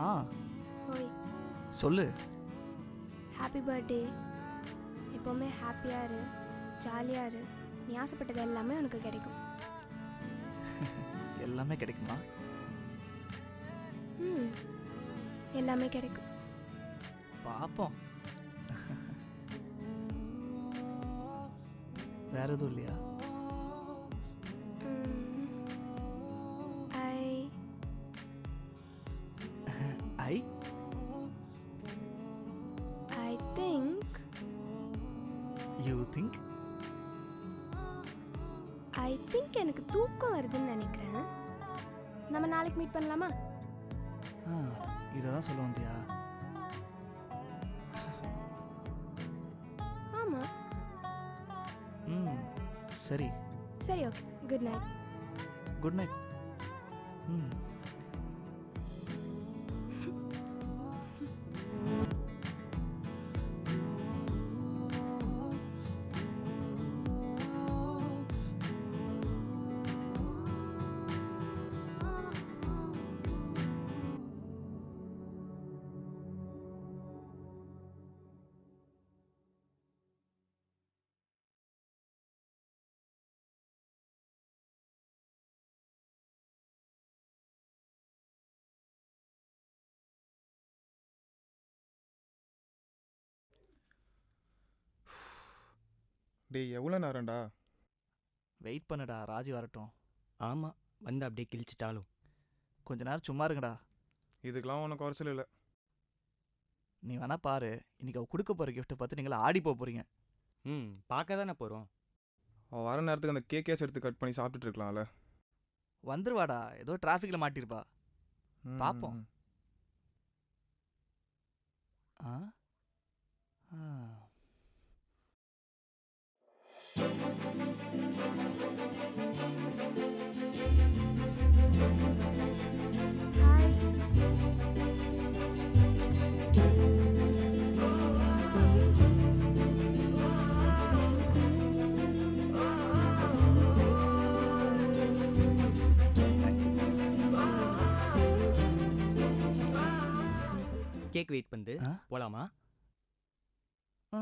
ஆ. ஓய் சொல்லு. Happy birthday எப்போவுமே ஹாப்பியாக இரு ஜாலியாக இரு. நீ ஆசைப்பட்டது எல்லாமே உனக்கு கிடைக்கும். எல்லாமே கிடைக்குமா? ம் எல்லாமே கிடைக்கும். பார்ப்போம் வேற எதுவும் இல்லையா? I I think you think I think எனக்கு தூக்கம் வருதுன்னு நினைக்கிறேன். நம்ம நாளைக்கு மீட் பண்ணலாமா? ஆ இதை தான் சொல்ல வந்தியா ஆமாம் ம் சரி. சரி okay good night good night ம். டேய் எவ்வளோ நேரம்டா? வெயிட் பண்ணுடா ராஜி வரட்டும். ஆமாம் வந்து அப்படியே கிழிச்சிட்டாலும். கொஞ்ச நேரம் சும்மா இருங்கடா. இதுக்கெல்லாம் உனக்கு குறைச்சல் இல்லை. நீ வேணா பாரு இன்னைக்கு அவ கொடுக்க போற gift பார்த்து நீங்களா ஆடி போக போறீங்க. ம் பார்க்க தானே போகிறோம் அவள் வர நேரத்துக்கு அந்த கேக்கேஸ் எடுத்து கட் பண்ணி சாப்பிட்டுட்டு இருக்கலாம்ல. வந்துருவாடா ஏதோ டிராஃபிக்ல மாட்டிருப்பா. ம், பாப்போம். ம். ஆ? ஆ. கேக் வெயிட் பண்ணுது ஆ? போகலாமா ஆ.